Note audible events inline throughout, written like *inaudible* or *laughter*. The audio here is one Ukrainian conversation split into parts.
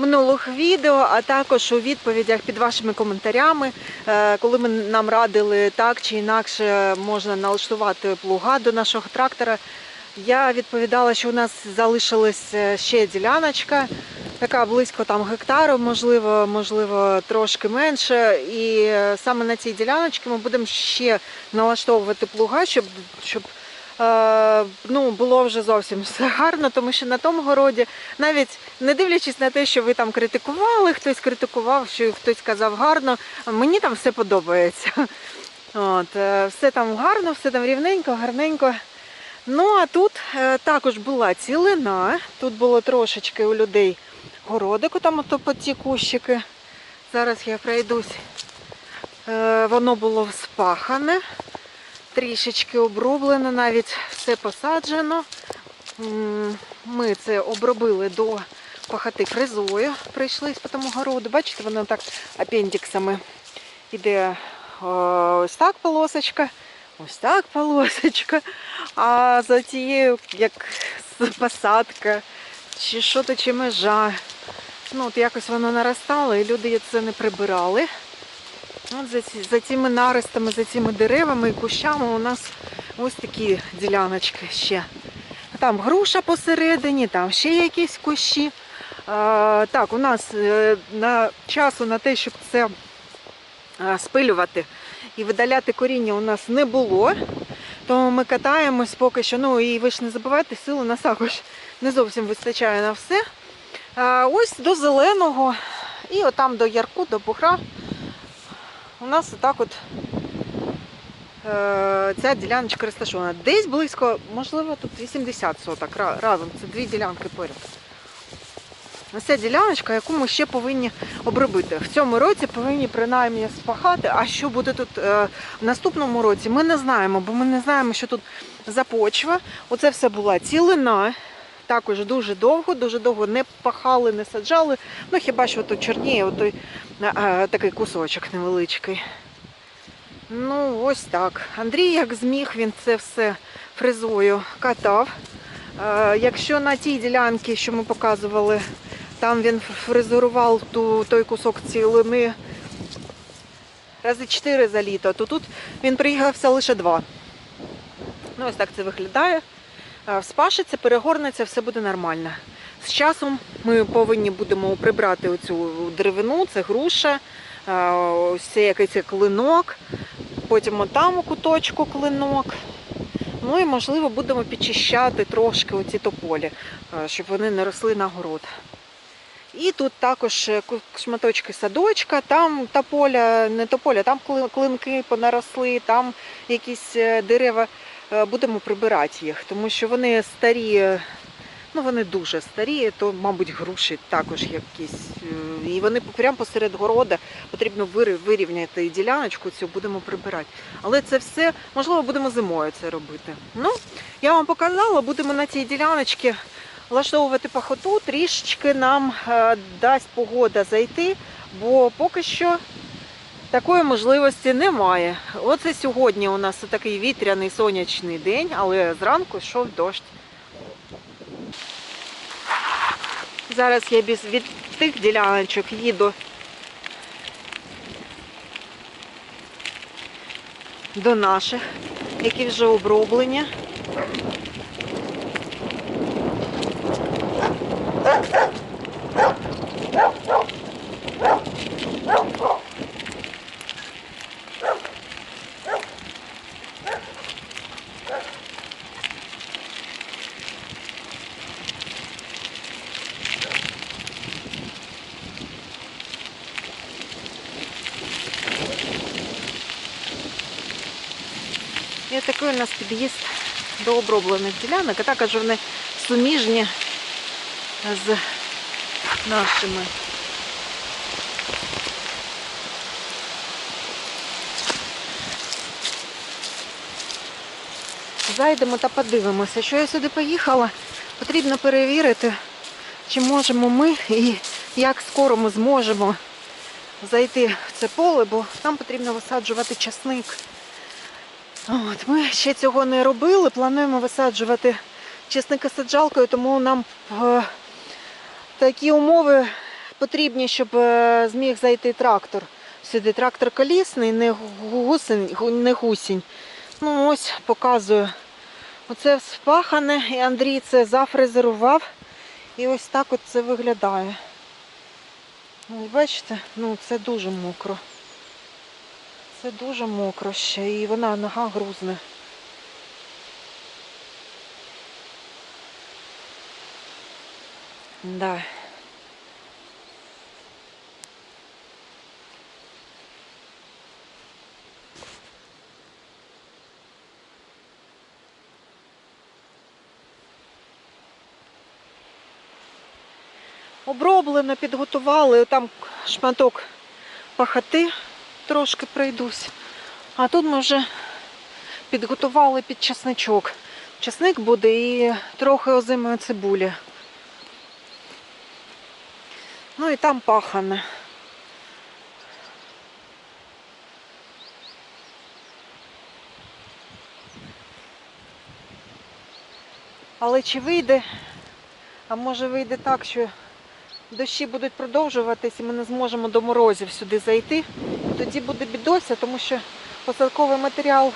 минулих відео, а також у відповідях під вашими коментарями, е, коли ми нам радили так чи інакше можна налаштувати плуга до нашого трактора. Я відповідала, що у нас залишилась е, ще діляночка, така близько там гектару, можливо, можливо, трошки менше. І е, саме на цій діляночці ми будемо ще налаштовувати плуга, щоб, щоб ну, було вже зовсім все гарно, тому що на тому городі, навіть не дивлячись на те, що ви там критикували, хтось критикував, що хтось казав гарно, мені там все подобається. От, е, все там гарно, все там рівненько, гарненько. Ну а тут е, також була цілина, тут було трошечки у людей городику, там по ті кущики. Зараз я пройдусь. Е, воно було спахане, трішечки оброблено, навіть все посаджено. Ми це обробили до пахати фрезою, прийшлись по тому городу. Бачите, воно так апендиксами іде е, ось так полосочка, ось так полосочка. А за тією, як посадка, чи що то, чи межа. Ну, от якось воно наростало, і люди це не прибирали. От за, за цими наростами, за цими деревами і кущами у нас ось такі діляночки ще. Там груша посередині, там ще якісь кущі. А, так, у нас е, на часу на те, щоб це спилювати і видаляти коріння у нас не було. Тому ми катаємось поки що. Ну і ви ж не забувайте, сил у нас також не зовсім вистачає на все. А, ось до зеленого і отам до ярку, до бухра. У нас отак от е, ця діляночка розташована. Десь близько, можливо, тут 80 соток разом. Це дві ділянки поряд. Ось ця діляночка, яку ми ще повинні обробити. В цьому році повинні принаймні спахати. А що буде тут е, в наступному році, ми не знаємо, бо ми не знаємо, що тут за почва. Оце все була цілина. Також дуже довго, дуже довго не пахали, не саджали. Ну хіба що тут чорніє отой е, е, такий кусочок невеличкий. Ну, ось так. Андрій, як зміг, він це все фрезою катав. Е, Якщо на тій ділянці, що ми показували, там він фрезерував ту, той кусок цілини рази 4 за літо, то тут він приїхався лише два. Ну, ось так це виглядає. Е, Вспашиться, перегорнеться, все буде нормально. З часом ми повинні будемо прибрати оцю деревину, це груша, е, ось це якийсь клинок, потім отам у куточку клинок. Ну і можливо будемо підчищати трошки оці тополі, е, щоб вони не росли на город. І тут також шматочки садочка, там тополя, не тополя, там клинки понаросли, там якісь дерева. Е, Будемо прибирати їх, тому що вони старі, ну вони дуже старі, то, мабуть, груші також якісь. е, І вони прямо посеред города потрібно вирівняти діляночку, цю будемо прибирати. Але це все, можливо, будемо зимою це робити. Ну, я вам показала, будемо на цій діляночці влаштовувати пахоту, трішечки нам е, дасть погода зайти, бо поки що такої можливості немає. Оце сьогодні у нас такий вітряний сонячний день, але зранку йшов дощ. Зараз я від тих діляночок їду до наших, які вже оброблені. І такий у нас під'їзд оброблених ділянок, а також вони суміжні з нашими. Зайдемо та подивимося, що я сюди поїхала. Потрібно перевірити, чи можемо ми і як скоро ми зможемо зайти в це поле, бо там потрібно висаджувати часник. От, ми ще цього не робили. Плануємо висаджувати чесникосаджалкою, тому нам е, такі умови потрібні, щоб е, зміг зайти трактор. Сюди трактор колісний, не гусень, не гусінь. Ну ось показую. Оце спахане, і Андрій це зафрезерував. І ось так от це виглядає. Ну, бачите, ну це дуже мокро. Це дуже мокро ще, і вона нога грузне. Да. Оброблено, підготували, там шматок пахати трошки пройдусь. А тут ми вже підготували під чесничок. Чесник буде і трохи озимої цибулі. Ну і там пахане. Але чи вийде? А може вийде так, що дощі будуть продовжуватись і ми не зможемо до морозів сюди зайти. Тоді буде бідося, тому що посадковий матеріал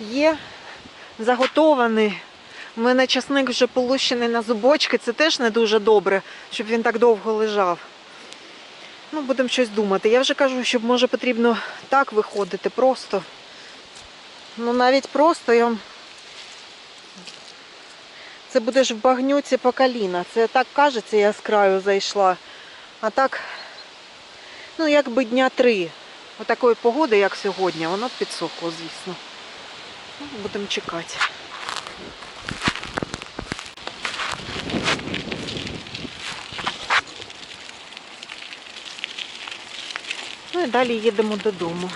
є, заготований. У мене часник вже полущений на зубочки, це теж не дуже добре, щоб він так довго лежав. Ну, будемо щось думати. Я вже кажу, що може потрібно так виходити просто. Ну навіть просто я. вам- Це буде ж в багнюці по коліна. Це так кажеться, я з краю зайшла. А так, ну якби дня три. Отакої погоди, як сьогодні, воно підсохло, звісно. Ну, будемо чекати. Ну і далі їдемо додому.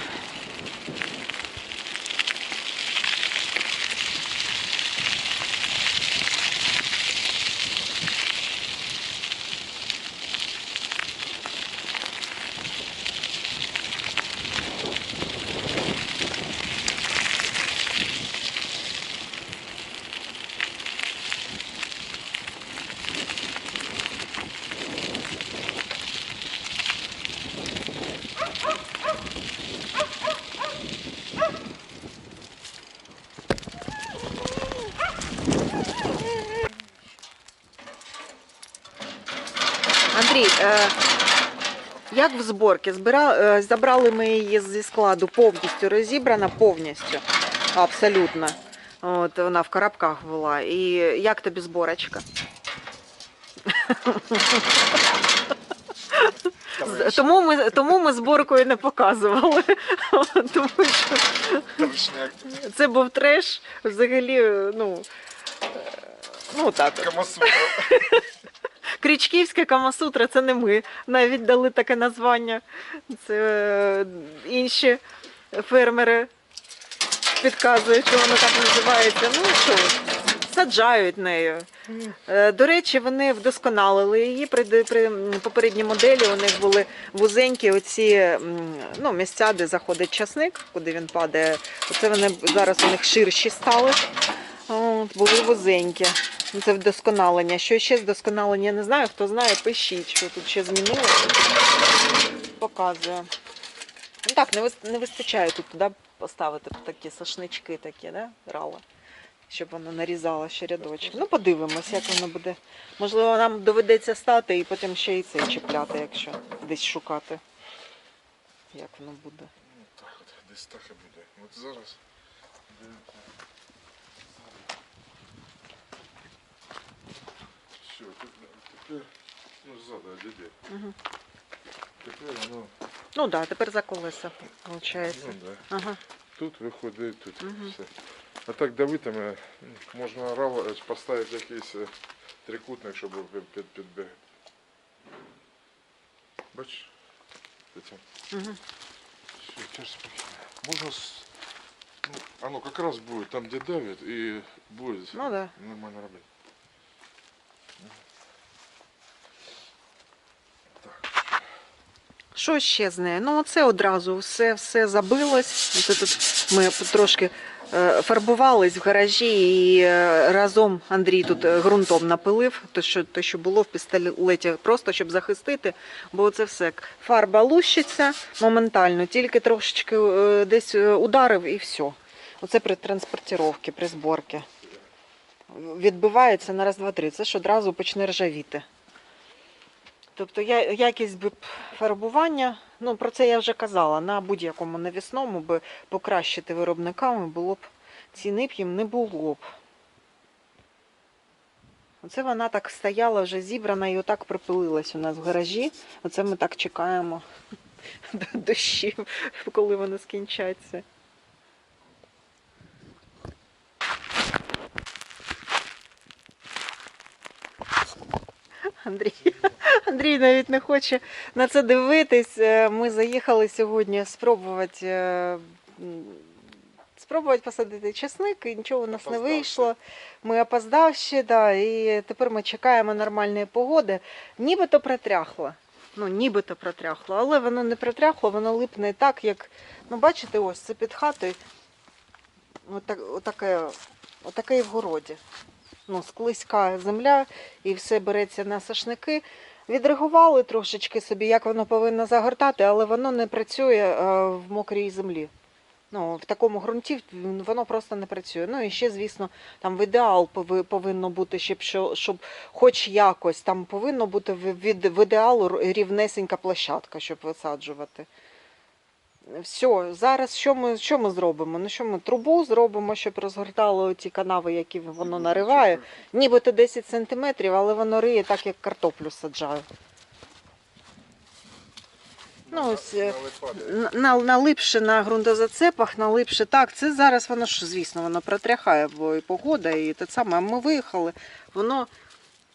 Андрій, е, як в зборці? Збира, е, забрали ми її зі складу повністю розібрана, повністю. Абсолютно. От вона в коробках була. І як тобі зборочка? Тому ми, тому ми зборкою не показували. Тому що це був треш. Взагалі, ну, ну так. Камасутра. Крічківська Камасутра це не ми. Навіть дали таке названня. Це е, інші фермери підказують, що воно так називається. Ну що, саджають нею. Е, До речі, вони вдосконалили її. При, при попередній моделі у них були вузенькі оці ну, місця, де заходить часник, куди він падає. Оце вони зараз у них ширші стали. Були вузенькі. Ну, Це вдосконалення. Що ще вдосконалення, я не знаю. Хто знає, пишіть, що тут ще змінилося. Показую. Ну так, не, вистачає тут туди поставити такі сошнички такі, да? рала, щоб воно нарізало ще рядочки. Ну, подивимось, як воно буде. Можливо, нам доведеться стати і потім ще і це чіпляти, якщо десь шукати. Як воно буде. Ну так от, десь так і буде. От зараз. Все, тут тепер, ну ззаду, діди. Угу. Тепер воно, Ну так, да, тепер за колеса, виходить. ну да. Ага. Тут виходить, тут Мгм. все. А так давитиме, м, можна рава е, поставити якийсь е, трикутник, щоб під, під, підбіг. Бачиш? Тетя? Угу. Все, теперь спокойно. Можно с... ну, оно как раз будет там, где давит, и будет Ну да. нормально работать. Що ще з нею? Ну, це одразу все, все забилось. Це тут ми трошки е, фарбувались в гаражі і е, разом Андрій тут е, ґрунтом напилив, то що, то, що було в пістолеті, просто щоб захистити, бо це все. Фарба лущиться моментально, тільки трошечки десь ударив і все. Оце при транспортировці, при зборці. Відбивається на раз, два, три. Це ж одразу почне ржавіти. Тобто я- якість би фарбування, ну про це я вже казала, на будь-якому навісному би покращити виробниками було б ціни б їм не було б. Оце вона так стояла вже зібрана і отак припилилась у нас в гаражі. Оце ми так чекаємо *laughs* до дощів, коли вони скінчаться. Андрій, *laughs* Андрій навіть не хоче на це дивитись. Е, Ми заїхали сьогодні спробувати, е, спробувати посадити чесник, і нічого у нас не вийшло. Ми опоздавши, да, і тепер ми чекаємо нормальної погоди. Нібито протряхло. Ну, нібито протряхло, але воно не протряхло, воно липне так, як. Ну, бачите, ось це під хатою. Отак, отаке, отаке і в городі. Ну, склизька земля, і все береться на сашники. Відреагували трошечки собі, як воно повинно загортати, але воно не працює е, в мокрій землі. Ну, в такому ґрунті воно просто не працює. Ну і ще, звісно, там в ідеал повинно бути, щоб, щоб хоч якось там повинно бути від в ідеалу рівнесенька площадка, щоб висаджувати. Все, зараз що ми, що ми зробимо? Ну що ми трубу зробимо, щоб розгортало ті канави, які воно нариває. Нібито 10 сантиметрів, але воно риє так, як картоплю саджаю. Ну, ось, е, На, налипше на ґрунтозацепах, налипше так. Це зараз воно ж, звісно, воно протряхає, бо і погода, і те саме. А ми виїхали, воно.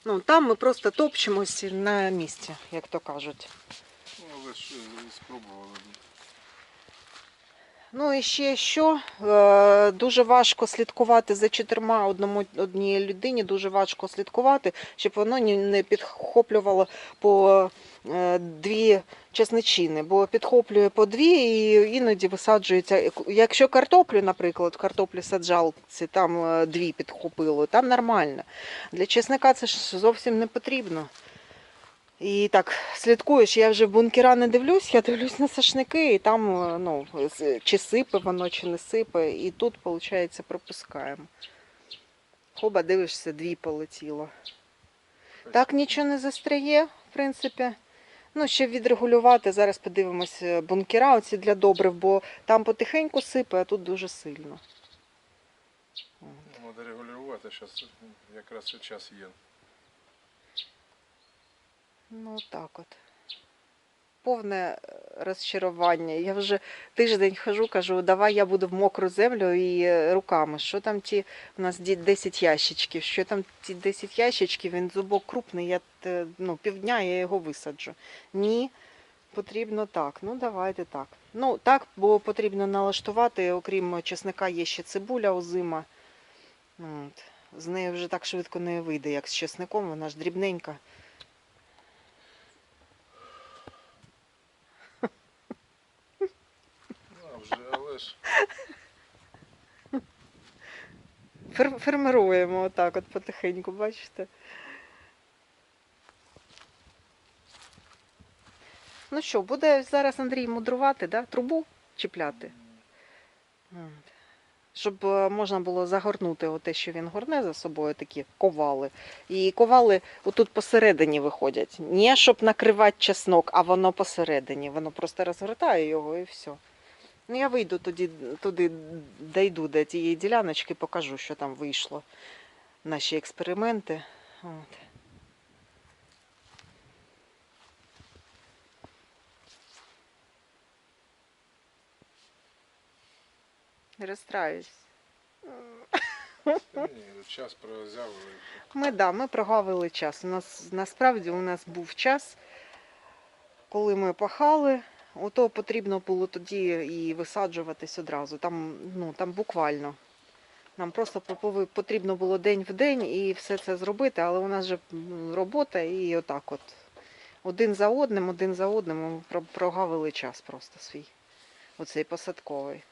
Ну, там ми просто топчемось на місці, як то кажуть. Ну, але ж е, спробували. Ну і ще що е, дуже важко слідкувати за чотирма одному одній людині, дуже важко слідкувати, щоб воно не підхоплювало по е, дві чесничини, бо підхоплює по дві і іноді висаджується. Якщо картоплю, наприклад, картоплі саджалці, там е, дві підхопило, там нормально. Для чесника це ж зовсім не потрібно. І так, слідкуєш, я вже в бункера не дивлюсь, я дивлюсь на сашники, і там е, ну, чи сипе воно, чи не сипе. І тут, виходить, пропускаємо. Хоба, дивишся, дві полетіло. Так нічого не застряє, в принципі. Ну, ще відрегулювати. Зараз подивимось е, бункера оці для добрив, бо там потихеньку сипе, а тут дуже сильно. Треба регулювати, зараз якраз час є. Ну, так от. Повне е, розчарування. Я вже тиждень хожу, кажу, давай я буду в мокру землю і е, руками. Що там ті, у нас 10 ящичків, що там ті 10 ящичків, він зубок крупний, я ну, півдня я його висаджу. Ні, потрібно так. Ну, давайте так. Ну, так, бо потрібно налаштувати, окрім чесника, є ще цибуля озима. От. З нею вже так швидко не вийде, як з чесником, вона ж дрібненька. А, вже, отак от потихеньку, бачите? Ну що, буде зараз Андрій мудрувати, да? трубу чіпляти? Щоб е, можна було загорнути те, що він горне за собою, такі ковали. І ковали отут посередині виходять. Не щоб накривати чеснок, а воно посередині. Воно просто розгортає його і все. Ну, я вийду тоді туди, дійду до тієї діляночки, покажу, що там вийшло. Наші експерименти. От. Не розстраюсь. та ні, час взяв. Ми, да, ми прогавили час. У нас насправді у нас був час, коли ми пахали, ото потрібно було тоді і висаджуватись одразу. Там, ну, там буквально. Нам просто потрібно було день в день і все це зробити, але у нас же робота і отак от. Один за одним, один за одним ми прогавили час просто свій. Оцей посадковий.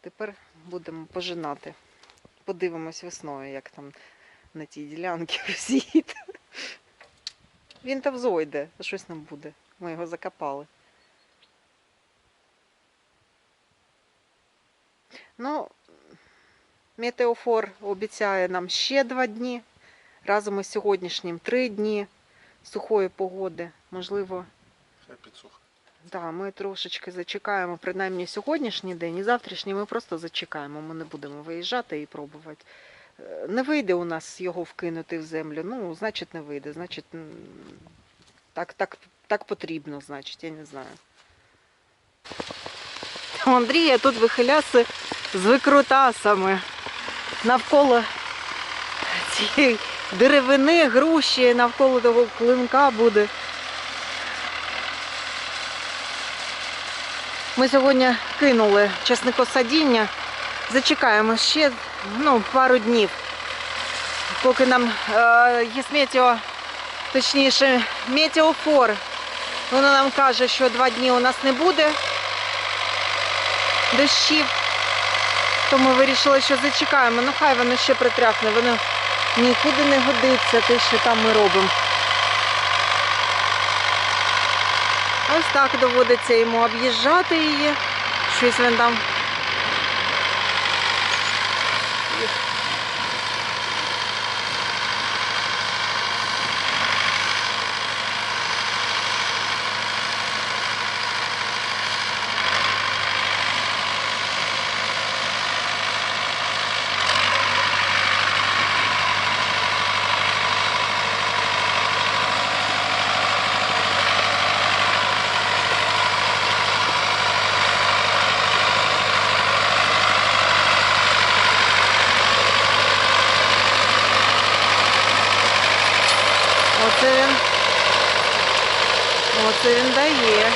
тепер будемо пожинати. Подивимось весною, як там на тій ділянці *laughs* всіїть. Він там зойде, щось нам буде. Ми його закопали. Ну, метеофор обіцяє нам ще два дні. Разом із сьогоднішнім три дні сухої погоди. Можливо. Да, ми трошечки зачекаємо, принаймні сьогоднішній день і завтрашній ми просто зачекаємо. Ми не будемо виїжджати і пробувати. Е, Не вийде у нас його вкинути в землю. Ну, значить, не вийде. Значить, так, так, так потрібно, значить, я не знаю. У Андрія тут вихиляси з викрутасами навколо цієї деревини, груші, навколо того клинка буде. Ми сьогодні кинули часникосадіння. Зачекаємо ще ну, пару днів. Поки нам е, є метео, точніше, метеофор. Воно нам каже, що два дні у нас не буде дощів. То ми вирішили, що зачекаємо. Ну хай воно ще притряхне, воно нікуди не годиться, те, що там ми робимо. Ось так доводиться йому об'їжджати її. Щось він там. Оце він. Оце він дає.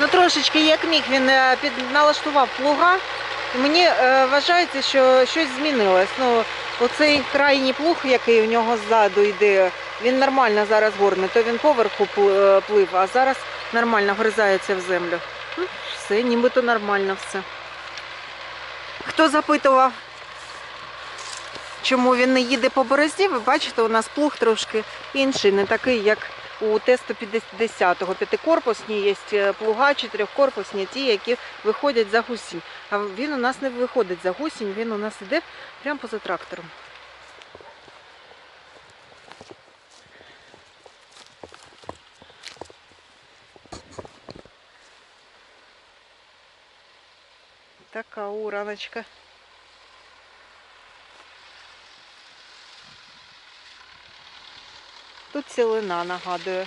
Ну трошечки як міг він е, налаштував плуга. І Мені е, вважається, що щось змінилось. Ну, оцей крайній плуг, який у нього ззаду йде, він нормально зараз горне, то він поверху е, плив, а зараз нормально вгризається в землю. Ну, все, нібито нормально все. Хто запитував, чому він не їде по борозді, ви бачите, у нас плуг трошки інший, не такий, як у Т-150. П'ятикорпусні є е, плуга, чотирьохкорпусні, ті, які виходять за гусінь. А він у нас не виходить за гусінь, він у нас іде прямо поза трактором. Така ураночка. Тут цілина, нагадую,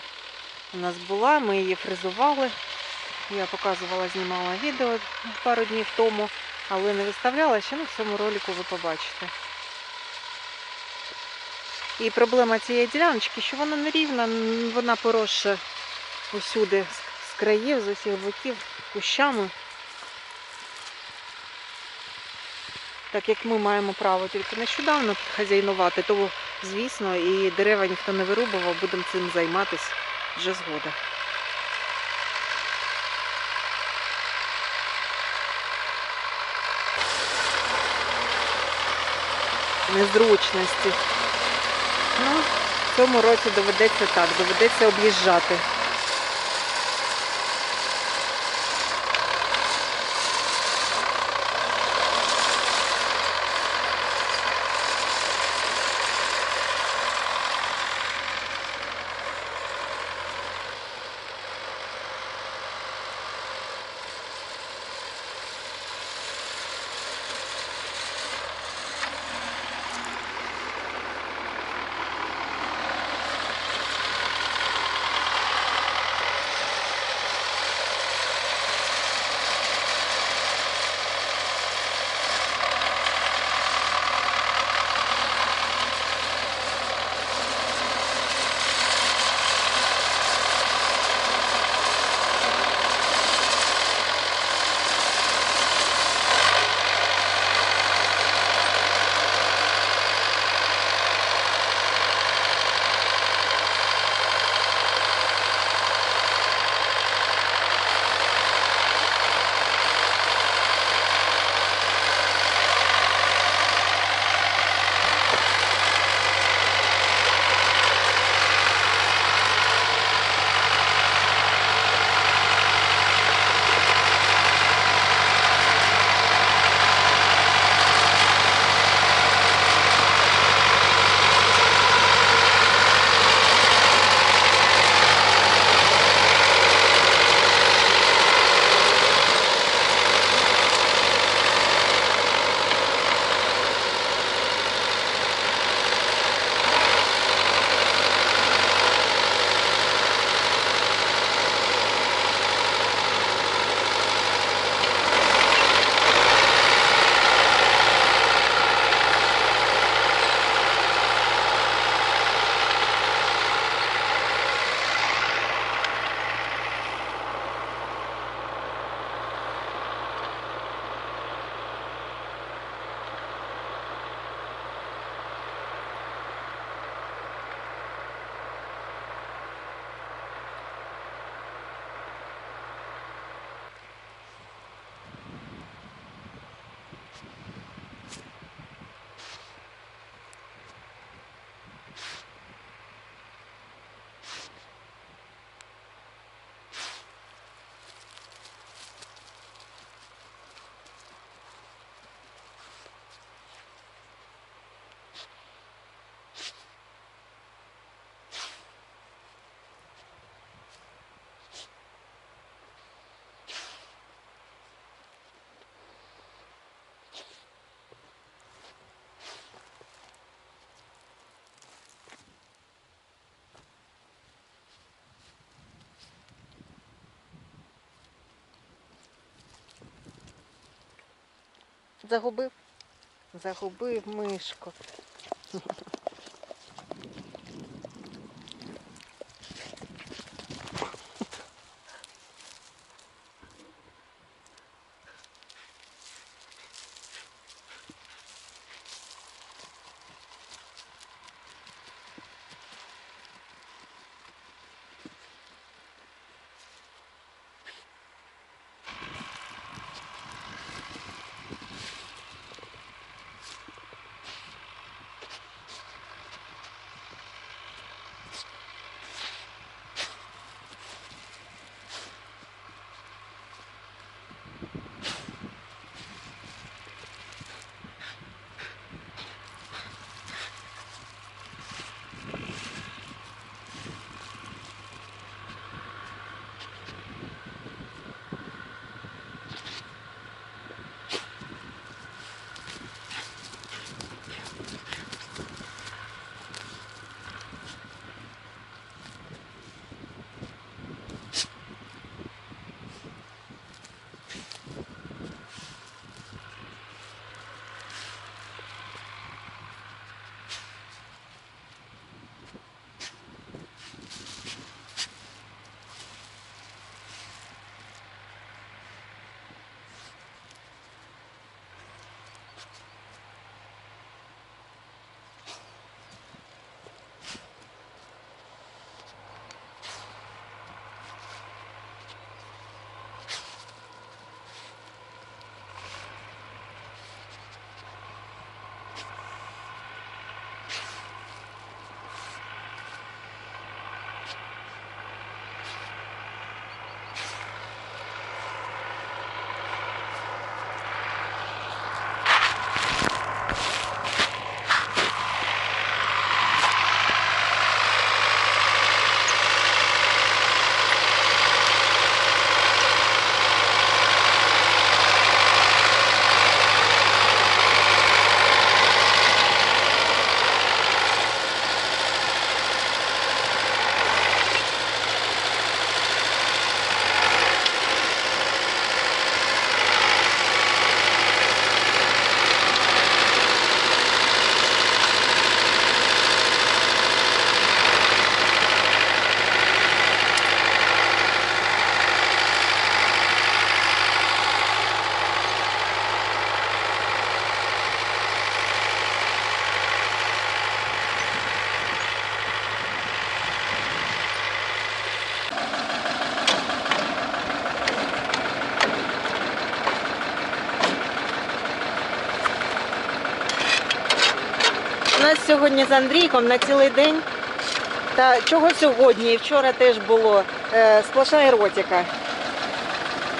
у нас була, ми її фрезували. Я показувала, знімала відео пару днів тому, але не виставляла ще, ну в цьому ролику ви побачите. І проблема цієї діляночки, що вона нерівна, вона поросша усюди з- країв, з усіх боків, кущами. Так як ми маємо право тільки нещодавно хазяйнувати, то звісно і дерева ніхто не вирубував, будемо цим займатися вже згода. Незручності. Ну, в цьому році доведеться так, доведеться об'їжджати. Загубив? Загубив мишку. Сьогодні з Андрійком на цілий день. Та чого сьогодні і вчора теж було е, сплошна еротика.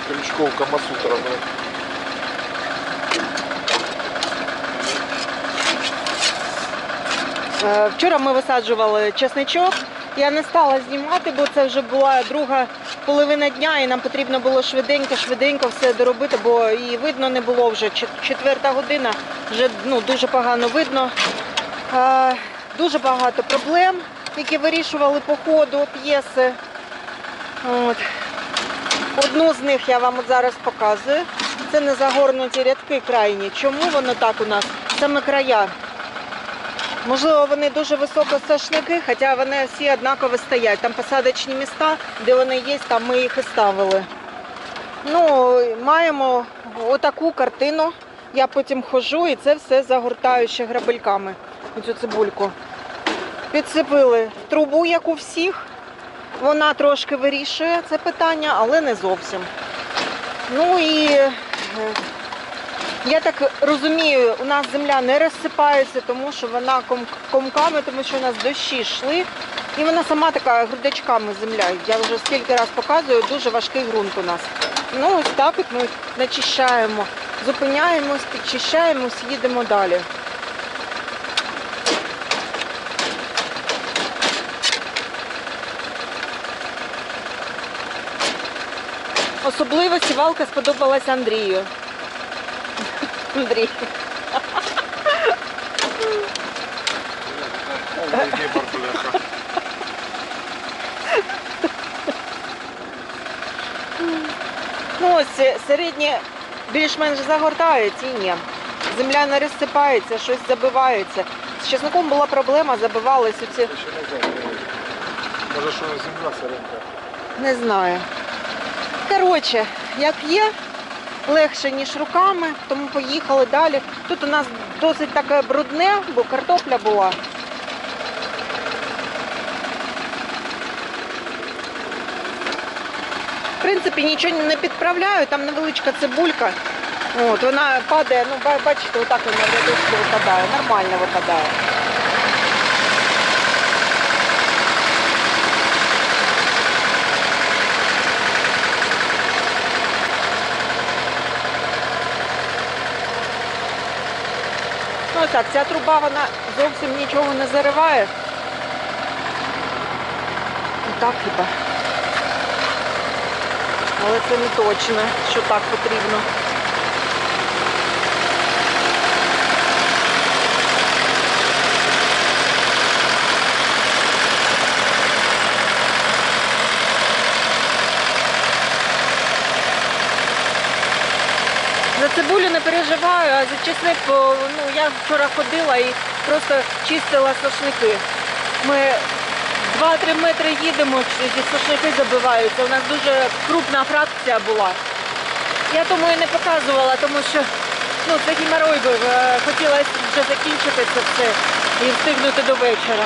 Крючков Камасутра, да. Е, Вчора ми висаджували чесничок. Я не стала знімати, бо це вже була друга половина дня, і нам потрібно було швиденько, швиденько все доробити, бо і видно не було вже четверта година, вже ну, дуже погано видно. Е, Дуже багато проблем, які вирішували по ходу п'єси. Одну з них я вам зараз показую. Це не загорнуті рядки крайні. Чому воно так у нас? Саме края. Можливо, вони дуже високосошники, хоча вони всі однаково стоять. Там посадочні міста, де вони є, там ми їх і ставили. Ну, маємо отаку картину. Я потім ходжу і це все загортаю ще грабельками. Оцю цибульку. Підсипили трубу, як у всіх. Вона трошки вирішує це питання, але не зовсім. Ну і е, я так розумію, у нас земля не розсипається, тому що вона ком- комками, тому що у нас дощі йшли. І вона сама така грудячками земля. Я вже скільки раз показую, дуже важкий ґрунт у нас. Ну ось так от ми начищаємо, зупиняємось, підчищаємось, їдемо далі. Особливо сівалка сподобалась Андрію. Андрій. Ну ось е, середні більш-менш загортають і ні. земля не розсипається, щось забивається. З чесником була проблема, забивались оці. Може, що земля сиренька. не знаю. Коротше, як є, легше, ніж руками, тому поїхали далі. Тут у нас досить таке брудне, бо картопля була. В принципі, нічого не підправляю, там невеличка цибулька. От, вона падає, ну бачите, отак вона в рядочку випадає, нормально випадає. Так, ця труба вона зовсім нічого не зариває. Ну, Так хіба. Але це не точно, що так потрібно. Цибулю не переживаю, а за чесник, ну я вчора ходила і просто чистила сошники. Ми 2-3 метри їдемо, ці сошники забиваються. У нас дуже крупна фракція була. Я тому і не показувала, тому що ну, це геморрой був. Е, Хотілося вже закінчити це все і встигнути до вечора.